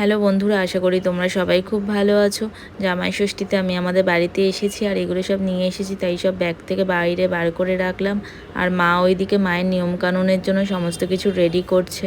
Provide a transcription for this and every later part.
Hello বন্ধুরা, আশা করি তোমরা সবাই খুব ভালো আছো। জামাই ষষ্ঠীতে আমি আমাদের বাড়িতে এসেছি আর এগুলো সব নিয়ে এসেছি, তাই সব ব্যাগ থেকে বাইরে বার করে রাখলাম। আর মা ওইদিকে মায়ের নিয়মকানুনের জন্য সমস্ত কিছু রেডি করছে।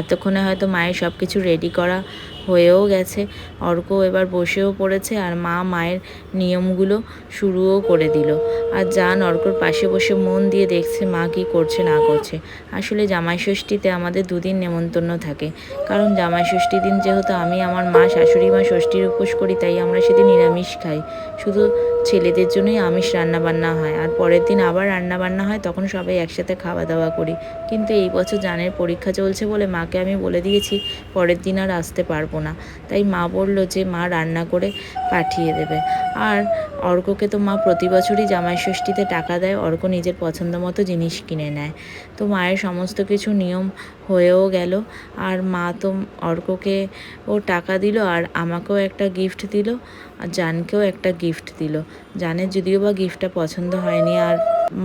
এতক্ষণে হয়তো মায়ের সব কিছু রেডি করা হয়েও গেছে। অর্ক এবার বসেও পড়েছে আর মা মায়ের নিয়মগুলো শুরুও করে দিল। আর জান অর্কর পাশে বসে মন দিয়ে দেখছে মা কি করছে, না করছে। আসলে জামাই ষষ্ঠীতে আমাদের দুদিন নেমন্তন্ন থাকে। কারণ জামাই ষষ্ঠী দিন যেহেতু আমি আমার মা শাশুড়ি মা ষষ্ঠীর উপোস করি, তাই আমরা সেদিন নিরামিষ খাই। শুধু ছেলেদের জন্যই আমিষ রান্নাবান্না হয় আর পরের দিন আবার রান্নাবান্না হয়, তখন সবাই একসাথে খাওয়া দাওয়া করি। কিন্তু এই বছর জানের পরীক্ষা চলছে বলে মাকে আমি বলে দিয়েছি, পরের দিন আর আসতে পারব না। তাই মা বলল যে মা রান্না করে পাঠিয়ে দেবে। আর অর্ককে তো মা প্রতি বছরই জামাই ষষ্ঠীতে টাকা দেয়, অর্ক নিজের পছন্দ মতো জিনিস কিনে নেয়। তো মায়ের সমস্ত কিছু নিয়ম হয়েও গেল, আর মা তো অর্ককে ও টাকা দিল আর আমাকেও একটা গিফট দিল, আর জানকেও একটা গিফট দিল। জানের যদিও বা গিফটটা পছন্দ হয়নি আর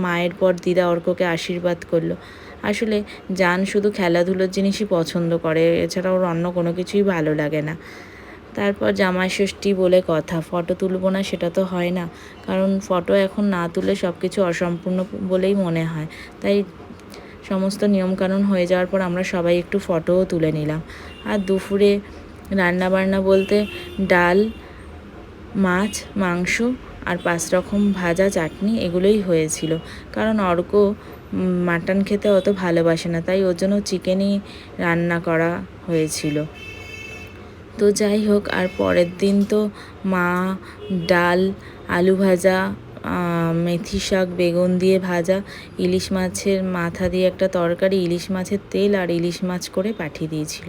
মায়ের পর দিদা অর্ককে আশীর্বাদ করল। আসলে জান শুধু খেলাধুলোর জিনিসই পছন্দ করে, এছাড়া ওর অন্য কোনো কিছুই ভালো লাগে না। তারপর জামাই ষষ্ঠী বলে কথা, ফটো তুলবো না সেটা তো হয় না, কারণ ফটো এখন না তুলে সব কিছু অসম্পূর্ণ বলেই মনে হয়। তাই সমস্ত নিয়মকানুন হয়ে যাওয়ার পর আমরা সবাই একটু ফটোও তুলে নিলাম। আর দুপুরে রান্নাবান্না বলতে ডাল, মাছ, মাংস আর পাঁচ রকম ভাজা চাটনি এগুলোই হয়েছিল। কারণ অর্ক মাটন খেতে অত ভালোবাসে না, তাই ওর জন্য চিকেনই রান্না করা হয়েছিল। তো যাই হোক, আর পরের দিন তো মা ডাল, আলু ভাজা মেথি শাক, বেগুন দিয়ে ভাজা, ইলিশ মাছের মাথা দিয়ে একটা তরকারি, ইলিশ মাছের তেল আর ইলিশ মাছ করে পাঠিয়ে দিয়েছিল।